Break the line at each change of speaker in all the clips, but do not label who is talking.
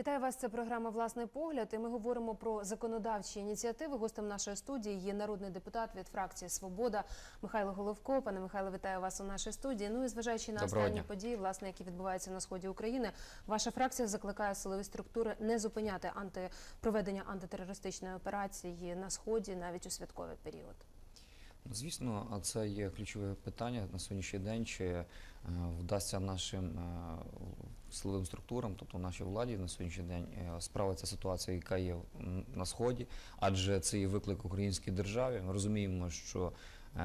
Вітаю вас. Це програма Власний погляд. І ми говоримо про законодавчі ініціативи. Гостем нашої студії є народний депутат від фракції Свобода Михайло Головко. Пане Михайло, вітаю вас у нашій студії. Ну і зважаючи на
Доброго
останні
дня.
події, власне, які відбуваються на сході України, ваша фракція закликає силові структури не зупиняти анти... проведення антитерористичної операції на сході навіть у святковий період.
Звісно, це є ключове питання на сьогоднішній день. Чи е, вдасться нашим е, силовим структурам, тобто нашій владі на сьогоднішній день, е, справитися з яка є на сході, адже це є виклик українській державі. Ми розуміємо, що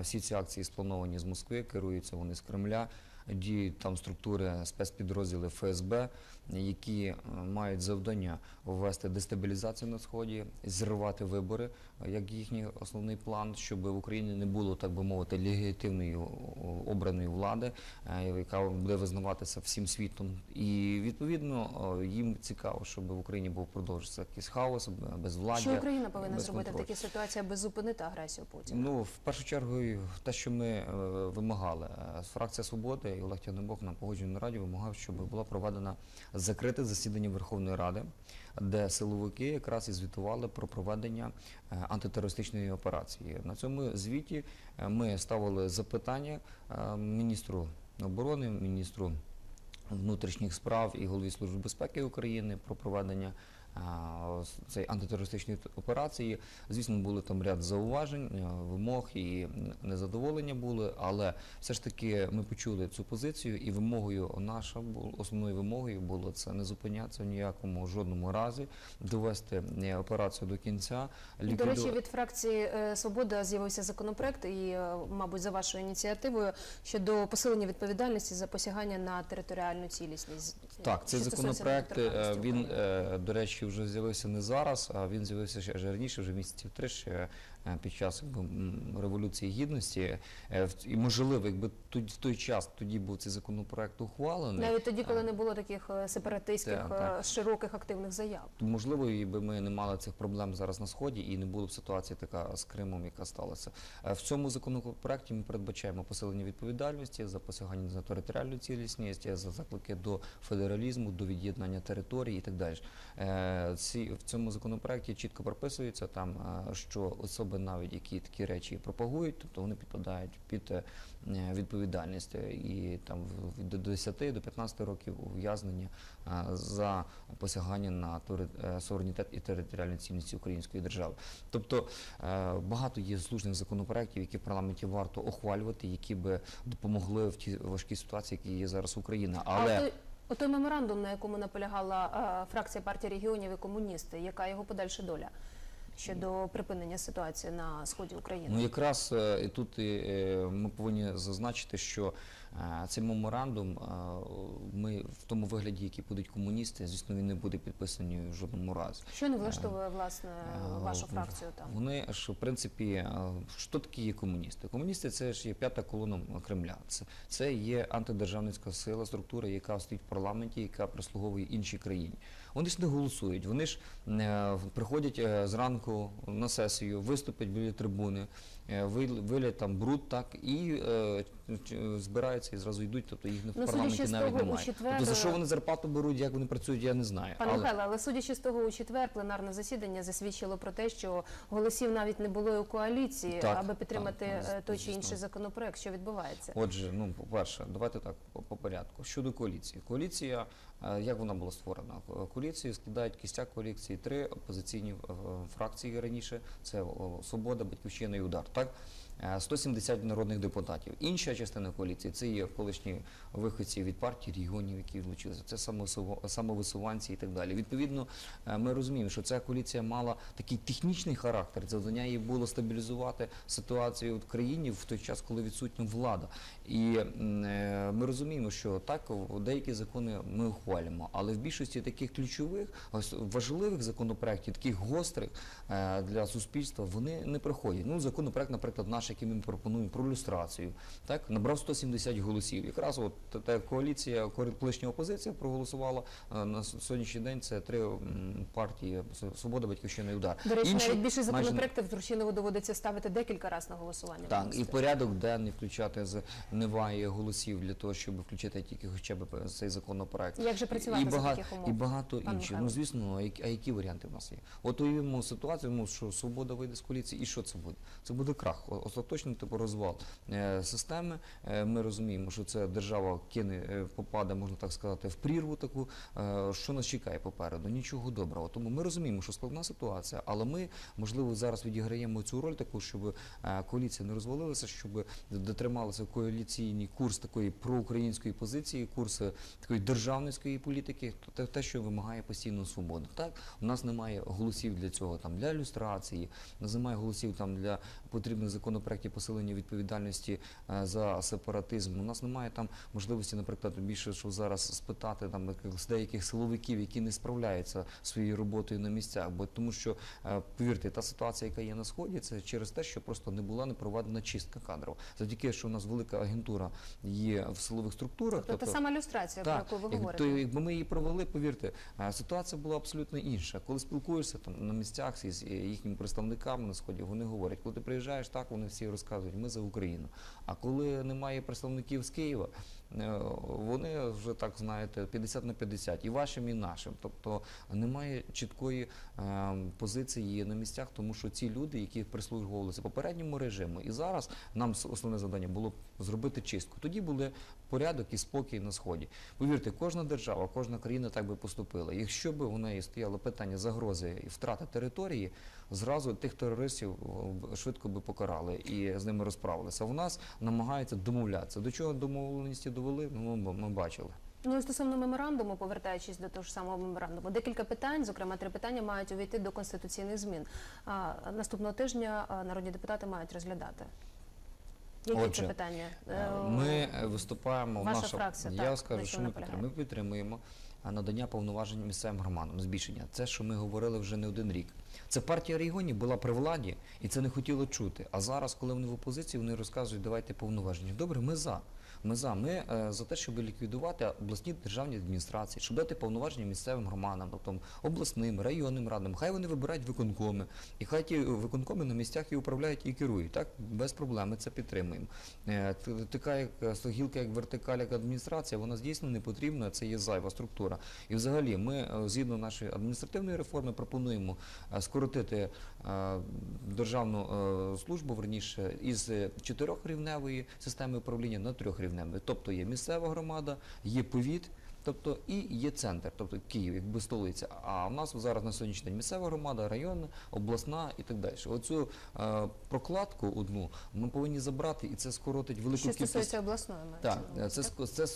всі ці акції сплановані з Москви, керуються вони з Кремля. Діють там структури спецпідрозділи ФСБ, які е, мають завдання ввести дестабілізацію на сході, зірвати вибори, е, як їхній основний план, щоб в Україні не було, так би мовити, легітимної обраної влади, е, яка буде визнаватися всім світом. І відповідно їм цікаво, щоб в Україні був продовжувався якийсь хаос, безвладдя.
Що Україна повинна зробити в такій ситуації, аби зупинити агресію Путіна?
Ну, в першу чергу, те, що ми вимагали, фракція свободи і Олег Тягнебок на погодженій раді вимагав, щоб було проведено закрите засідання Верховної Ради, де силовики якраз і звітували про проведення е, антитерористичної операції. На цьому звіті е, ми ставили запитання е, міністру оборони, міністру внутрішніх справ і голові служби безпеки України про проведення цієї антитерористичної операції. Звісно, були там ряд зауважень, е, вимог і незадоволення були, але все ж таки ми почули цю позицію, і вимогою наша основною вимогою було це не зупинятися в ніякому жодному разі, довести е, операцію до кінця.
І, До речі, від фракції е, Свобода з'явився законопроект, і, мабуть, за вашою ініціативою щодо посилення відповідальності за посягання на територіальну цілісність.
Так, цей законопроект, він, до речі, вже з'явився не зараз, а він з'явився ще раніше, вже місяців три, ще під час Революції Гідності. Е, І можливо, якби тут- в той час тоді був цей законопроект ухвалений.
навіть тоді, коли не було таких е, сепаратистських
Так, так.
е, широких активних заяв.
То, можливо, і би ми не мали цих проблем зараз на сході, і не було б ситуації така з Кримом, яка сталася. Е, В цьому законопроекті ми передбачаємо посилення відповідальності за посягання за територіальну цілісність, за заклики до федералізму, до від'єднання територій і так далі. Е, Ці в цьому законопроекті чітко прописується там, е, що особи, навіть які такі речі пропагують, тобто вони підпадають під е, відповідальність е, і там до 10 до 15 років ув'язнення е, за посягання на суверенітет і територіальну цінність української держави. Тобто багато є слушних законопроєктів, які в парламенті варто ухвалювати, які би допомогли в тій важкій ситуації, які є зараз Україна. Але
А той, меморандум, на якому наполягала фракція партії регіонів і комуністи, яка його подальша доля щодо припинення ситуації на сході України?
Ну якраз е, і тут е, ми повинні зазначити, що цей меморандум ми в тому вигляді, який будуть комуністи, звісно, він не буде підписаний в жодному разі.
Що не влаштовує власне вашу фракцію там?
Вони ж в принципі, що такі є комуністи? Комуністи це ж є п'ята колона Кремля. Це, це є антидержавницька сила, структура, яка стоїть в парламенті, яка прислуговує іншій країні. Вони ж не голосують, вони ж е, приходять е, зранку на сесію, виступлять біля трибуни, е, вилять там бруд, так і збираються і зразу йдуть, тобто їх в
Ну,
парламенті навіть немає.
четвер,
Тобто за що
е,
вони зарплату беруть, як вони працюють, я не знаю.
Пане
Але-
Михайло, але судячи з того, у четвер пленарне засідання засвідчило про те, що голосів навіть не було і у коаліції,
Так,
аби підтримати
так,
е, той чи
звісно.
інший законопроект. Що відбувається?
Отже, ну по-перше, давайте так по, по порядку. Щодо коаліції, коаліція, е, як вона була створена? Ко- Коаліцію складають кістяк коаліції три опозиційні е, фракції раніше: це Свобода, Батьківщина і Удар. Так. Е, 170 народних депутатів. Інша частина коаліції це є колишні виходці від партії регіонів, які влучилися. Це самовисуванці і так далі. Відповідно, е, ми розуміємо, що ця коаліція мала такий технічний характер. Завдання її було стабілізувати ситуацію в країні в той час, коли відсутня влада. І е, ми розуміємо, що так деякі закони ми ухвалюємо, але в більшості таких ключових, важливих законопроєктів, таких гострих е, для суспільства, вони не проходять. Ну, законопроект, наприклад, наш, який ми пропонуємо про люстрацію, так набрав 170 голосів. Якраз от та- та коаліція, колишня опозиція проголосувала е, на сьогоднішній день. Це три партії Свобода, Батьківщина і удар.
До речі,
Інші
навіть більше законопроектів Турчинову доводиться ставити декілька разів на голосування.
Так, і порядок денний включати з неває голосів для того, щоб включити тільки хоча б цей законопроект.
Як же працювати
і
за
багато,
таких умов?
і багато інших. Ну звісно, а які, а які варіанти в нас є? От уявимо ситуацію, ну, що свобода вийде з коаліції, і що це буде? Це буде крах, остаточний типу розвал е, системи. Е, ми розуміємо, що це держава кине, е, попаде, можна так сказати, в прірву таку. Що нас чекає попереду? Нічого доброго. Тому ми розуміємо, що складна ситуація, але ми, можливо, зараз відіграємо цю роль таку, щоб коаліція не розвалилася, щоб дотрималася коаліційний курс такої проукраїнської позиції, курс такої державницької політики, те, те, що вимагає постійно свободи. Так, у нас немає голосів для цього там для ілюстрації, у немає голосів там для потрібних законопроєктів посилення відповідальності е, за сепаратизм. У нас немає там можливості, наприклад, більше що зараз спитати там з деяких силовиків, які не справляються своєю роботою на місцях. Бо тому, що е, повірте, та ситуація, яка є на сході, це через те, що просто не була не проведена чистка кадрів. Завдяки, що у нас велика агентура є в силових структурах.
Тобто та сама люстрація, про
Так,
яку ви
як-
говорите.
то якби ми її провели, повірте, е, ситуація була абсолютно інша. Коли спілкуєшся там на місцях із їхніми представниками на сході, вони говорять, коли ти приїжджаєш, так вони всі розказують, ми за Україну. А коли немає представників з Києва, вони вже так знаєте, 50 на 50, і вашим, і нашим. Тобто немає чіткої е, позиції на місцях, тому що ці люди, які прислуговувалися попередньому режиму, і зараз нам основне завдання було зробити чистку. Тоді були порядок і спокій на сході. Повірте, кожна держава, кожна країна так би поступила. Якщо б у неї стояло питання загрози і втрати території, зразу тих терористів швидко би покарали і з ними розправилися. У нас намагаються домовлятися. До чого домовленості довели? Ну ми, ми бачили.
Ну і стосовно меморандуму, повертаючись до того ж самого меморандуму, декілька питань, зокрема три питання, мають увійти до конституційних змін. А, наступного тижня народні депутати мають розглядати. Які
Отже,
це питання?
Е,
Е,
Ми е, виступаємо.
ваша
наша
фракція,
я
так,
скажу, що ми підтримуємо. Ми підтримуємо надання повноважень місцевим громадам, збільшення. Це, що ми говорили вже не один рік. Це партія регіонів була при владі і це не хотіло чути. А зараз, коли вони в опозиції, вони розказують, давайте повноваження. Добре, ми за. Ми за. Ми е, за те, щоб ліквідувати обласні державні адміністрації, щоб дати повноваження місцевим громадам, тобто обласним, районним радам. Хай вони вибирають виконкоми, і хай ті виконкоми на місцях і управляють і керують. Так без проблем ми це підтримуємо. Е, Така як е, гілка, як вертикаль, як адміністрація, вона дійсно не потрібна. Це є зайва структура. І взагалі, ми згідно нашої адміністративної реформи пропонуємо скоротити державну службу верніше із чотирьохрівневої системи управління на трьохрівневу. Тобто є місцева громада, є повіт. Тобто і є центр, тобто Київ, якби столиця. А в нас зараз на сьогоднішній день місцева громада, районна, обласна і так далі. Оцю е, прокладку одну ми повинні забрати, і це скоротить велику
що
кількість.
стосується обласної
Так, це, це,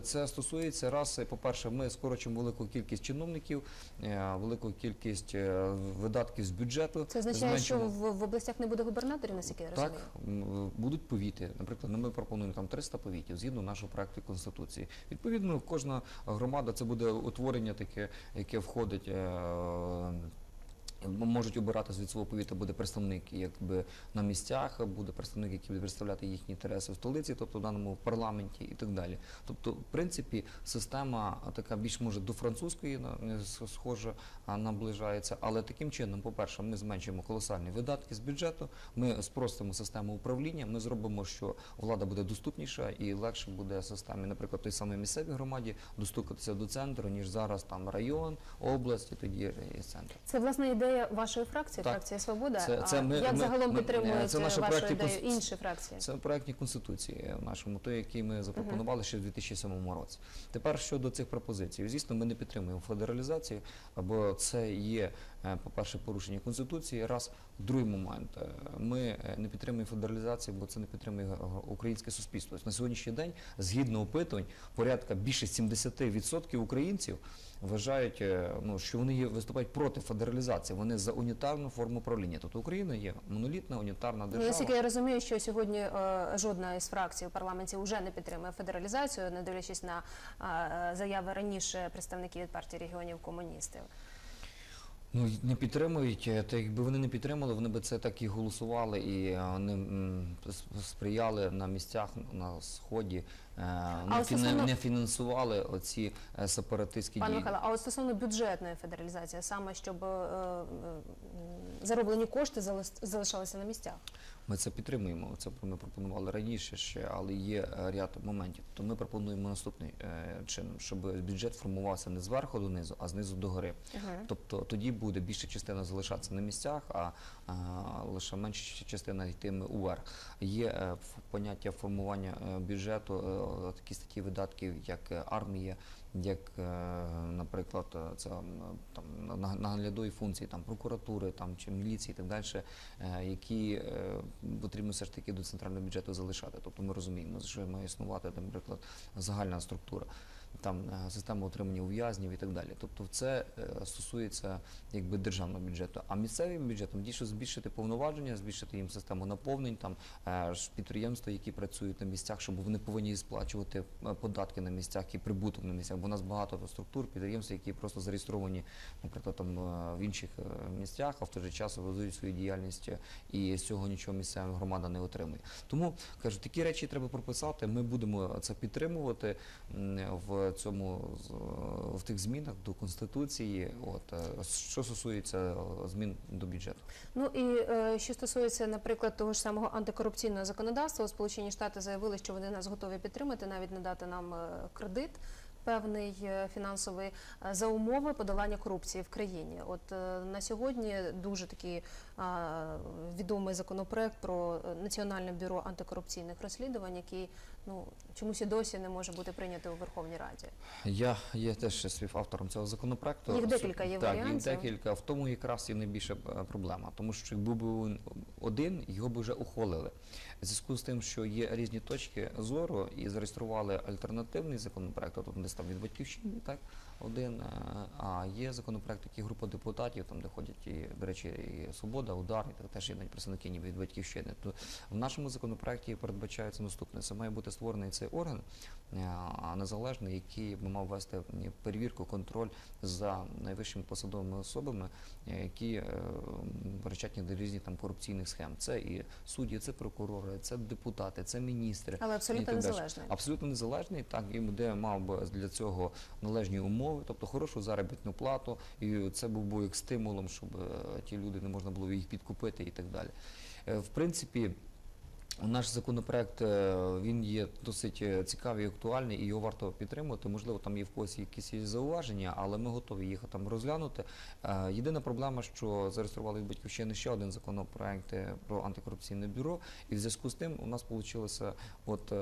це стосується раз, по-перше, ми скорочимо велику кількість чиновників, е, велику кількість е, видатків з бюджету.
Це означає, що в, в областях не буде губернаторів, наскільки я розумію?
Так, будуть повіти. Наприклад, ну, ми пропонуємо там 300 повітів згідно нашого проекту Конституції. Відповідно, кожна громада це буде утворення таке, яке входить. Можуть обирати від свого повіта буде представник якби на місцях, буде представник, який буде представляти їхні інтереси в столиці, тобто в даному парламенті і так далі. Тобто, в принципі, система така більш може до французької на- не с- схожа, наближається. Але таким чином, по-перше, ми зменшуємо колосальні видатки з бюджету, ми спростимо систему управління, ми зробимо, що влада буде доступніша і легше буде системі, наприклад, той самій місцевій громаді достукатися до центру, ніж зараз там район, область і тоді є центр.
Це власне ідея вашої фракції,
Так.
фракція Свобода.
Це- це
а
ми-
як
ми-
загалом
ми-
підтримують
це
вашу
проекти
ідею інші фракції?
Це в проектній конституції в нашому, той, який ми запропонували ще в 2007 році. Тепер щодо цих пропозицій, звісно, ми не підтримуємо федералізацію, бо це є, е, по-перше, порушення конституції. Раз другий момент, е, ми е, не підтримуємо федералізацію, бо це не підтримує українське суспільство. На сьогоднішній день, згідно опитувань, порядка більше 70% українців вважають, е, ну, що вони є, виступають проти федералізації. Вони за унітарну форму правління. Тобто Україна є монолітна, унітарна
Ну,
держава.
наскільки я розумію, що сьогодні е, жодна із фракцій у парламенті вже не підтримує федералізацію, не дивлячись на е, заяви раніше представників від партії регіонів комуністів.
Ну не підтримують. то Та якби вони не підтримали, вони би це так і голосували, і е, вони сприяли на місцях на сході, е, не,
стосовно-
не фінансували оці е, сепаратистські
Пане
дії.
Михайло, а от стосовно бюджетної федералізації, саме щоб е, е, зароблені кошти залиш- залишалися на місцях.
Ми це підтримуємо. Це ми пропонували раніше ще, але є е, ряд моментів. То ми пропонуємо наступний е, чином, щоб бюджет формувався не зверху донизу, а знизу до гори. Тобто тоді буде більша частина залишатися на місцях, а, а лише менша частина йтиме уверх. Є е, поняття формування бюджету, такі статті видатків, як армія, як, е, наприклад, е, це там на- наглядові функції там прокуратури, там чи міліції, і так далі, е, які потрібно все ж таки до центрального бюджету залишати. Тобто ми розуміємо, що має існувати, наприклад, загальна структура. Там е, система отримання ув'язнів і так далі. Тобто, це е, стосується якби державного бюджету. А місцевим бюджетом дійсно збільшити повноваження, збільшити їм систему наповнень, там е, підприємства, які працюють на місцях, щоб вони повинні сплачувати податки на місцях і прибуток на місцях. Бо у нас багато структур, підприємств, які просто зареєстровані, наприклад, там в інших місцях, а в той же час ведуть свою діяльність і з цього нічого місцева громада не отримує. Тому кажу, такі речі треба прописати. Ми будемо це підтримувати м, цьому в тих змінах до конституції. От е, що стосується е, змін до бюджету.
Ну і е, що стосується, наприклад, того ж самого антикорупційного законодавства, Сполучені Штати заявили, що вони нас готові підтримати, навіть надати нам кредит. Певний фінансовий за умови подолання корупції в країні. От на сьогодні дуже такий відомий законопроект про Національне бюро антикорупційних розслідувань, який ну чомусь і досі не може бути прийнято у Верховній Раді.
Я є теж співавтором цього законопроекту.
Їх декілька є
так,
варіантів.
їх декілька. В тому якраз і найбільша е, проблема, тому що якби був один, його б вже ухвалили. В зв'язку з тим, що є різні точки зору, і зареєстрували альтернативний законопроект, тобто десь там від батьківщини, так один. е, А є законопроект, який група депутатів, там де ходять і, до речі, і свобода, удар, і так теж є навіть представники ніби від батьківщини. То в нашому законопроекті передбачається наступне: це має бути створений цей орган е, незалежний, який би мав вести перевірку, контроль за найвищими посадовими особами, е, які причетні до різних там корупційних схем. Це і судді, це прокурори, це депутати, це міністри.
Але абсолютно незалежний.
Абсолютно незалежний, так і де мав би для цього належні умови, тобто хорошу заробітну плату, і це був би як стимулом, щоб е, ті люди не можна було їх підкупити і так далі. Е, В принципі. Наш законопроект е, він є досить е, цікавий і актуальний, і його варто підтримувати. Можливо, там є в когось якісь зауваження, але ми готові їх там розглянути. Е, Єдина проблема, що зареєстрували від батьківщини ще один законопроект про антикорупційне бюро, і в зв'язку з тим у нас вийшла от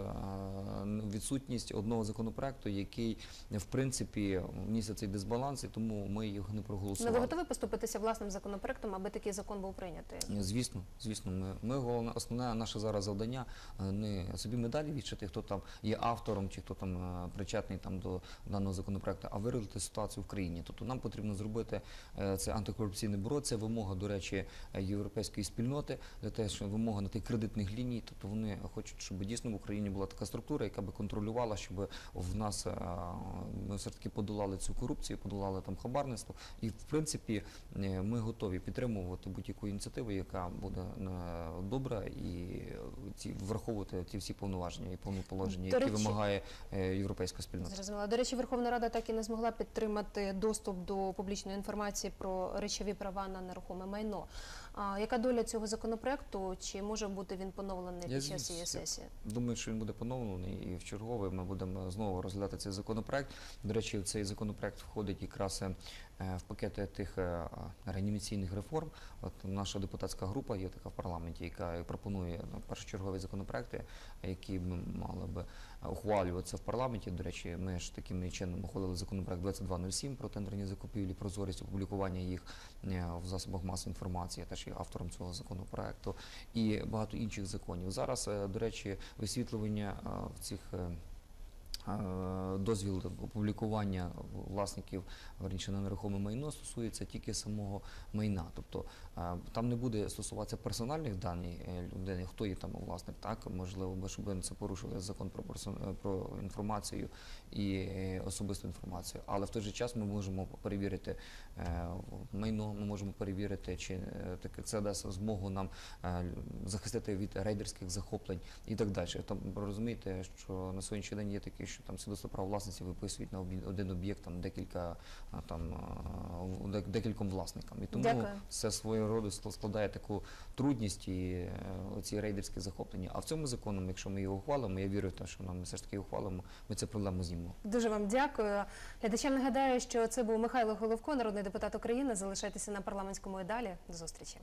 відсутність одного законопроекту, який в принципі містить цей дисбаланс, і тому ми його не
Ну,
проголосували.
ви готові поступитися власним законопроектом, аби такий закон був прийнятий?
Звісно, звісно, ми, ми головне, основне наше зараз завдання е, не собі медалі вішати, хто там є автором чи хто там е, причетний там до даного законопроекту, а виразити ситуацію в країні. Тобто нам потрібно зробити е, це антикорупційне бюро. Це вимога, до речі, європейської спільноти для те, що вимога на тих кредитних ліній. Тобто вони хочуть, щоб дійсно в Україні була така структура, яка би контролювала, щоб в нас ми все таки подолали цю корупцію, подолали там хабарництво. І в принципі ми готові підтримувати будь-яку ініціативу, яка буде добра і ці враховувати ті всі повноваження і повні положення, які
речі-
вимагає е, європейська спільнота.
Зрозуміло. До речі, Верховна Рада так і не змогла підтримати доступ до публічної інформації про речові права на нерухоме майно. А яка доля цього законопроекту? Чи може бути він поновлений під час цієї сесії?
Думаю, що він буде поновлений і в чергове ми будемо знову розглядати цей законопроект. До речі, в цей законопроект входить якраз е, в пакети тих е, реанімаційних реформ. От наша депутатська група є така в парламенті, яка пропонує ну, першочергові законопроекти, які мали би ухвалюватися в парламенті. До речі, ми ж таким чином ухвалили законопроект 2207 про тендерні закупівлі, прозорість опублікування їх е, в засобах масової інформації. Я теж є автором цього законопроекту і багато інших законів. Зараз, е, до речі, висвітлювання е, в цих. Е, е, Дозвіл опублікування власників верніше на нерухоме майно стосується тільки самого майна, тобто е, там не буде стосуватися персональних даних е, людини, хто є там власник, так можливо, щоб це порушили закон про е, про інформацію і е, особисту інформацію. Але в той же час ми можемо перевірити е, майно, ми можемо перевірити, чи е, таке це дасть змогу нам е, захистити від рейдерських захоплень і так далі. Там розумієте, що на сьогоднішній день є такі, що там свідоцтво права власності виписують на один об'єкт там декілька там декільком власникам. І тому
Дякую.
це свого роду ск- складає таку трудність і е, оці рейдерські захоплення. А в цьому законом, якщо ми його ухвалимо, я вірю що нам все ж таки ухвалимо, ми цю проблему знімемо.
Дуже вам дякую. Глядачам нагадаю, що це був Михайло Головко, народний депутат України. Залишайтеся на парламентському і далі. До зустрічі.